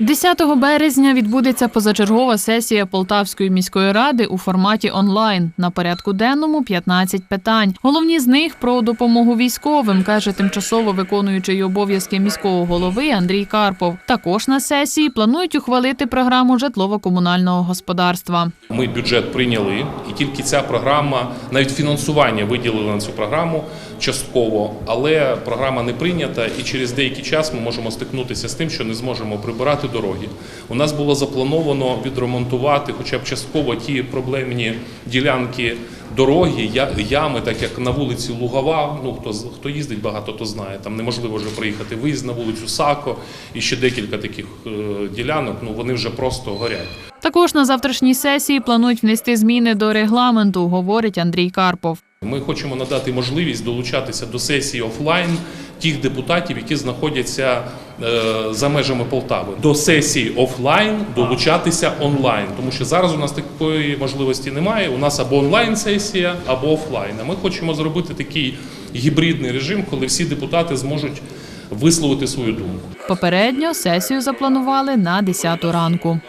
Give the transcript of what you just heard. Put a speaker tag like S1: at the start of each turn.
S1: 10 березня відбудеться позачергова сесія Полтавської міської ради у форматі онлайн. На порядку денному 15 питань. Головні з них про допомогу військовим, каже тимчасово виконуючий обов'язки міського голови Андрій Карпов. Також на сесії планують ухвалити програму житлово-комунального господарства.
S2: Ми бюджет прийняли, і тільки ця програма, навіть фінансування виділили на цю програму частково, але програма не прийнята, і через деякий час ми можемо стикнутися з тим, що не зможемо прибирати дороги. У нас було заплановано відремонтувати, хоча б частково ті проблемні ділянки дороги, ями, так як на вулиці Лугова. Ну хто хто їздить багато, то знає. Там неможливо вже приїхати. Виїзд на вулицю Сако і ще декілька таких е, ділянок. Ну вони вже просто горять.
S1: Також на завтрашній сесії планують внести зміни до регламенту, говорить Андрій Карпов.
S2: Ми хочемо надати можливість долучатися до сесії офлайн тих депутатів, які знаходяться е, за межами Полтави. До сесії офлайн долучатися онлайн, тому що зараз у нас такої можливості немає. У нас або онлайн сесія, або офлайн. А ми хочемо зробити такий гібридний режим, коли всі депутати зможуть висловити свою думку.
S1: Попередньо сесію запланували на 10 ранку.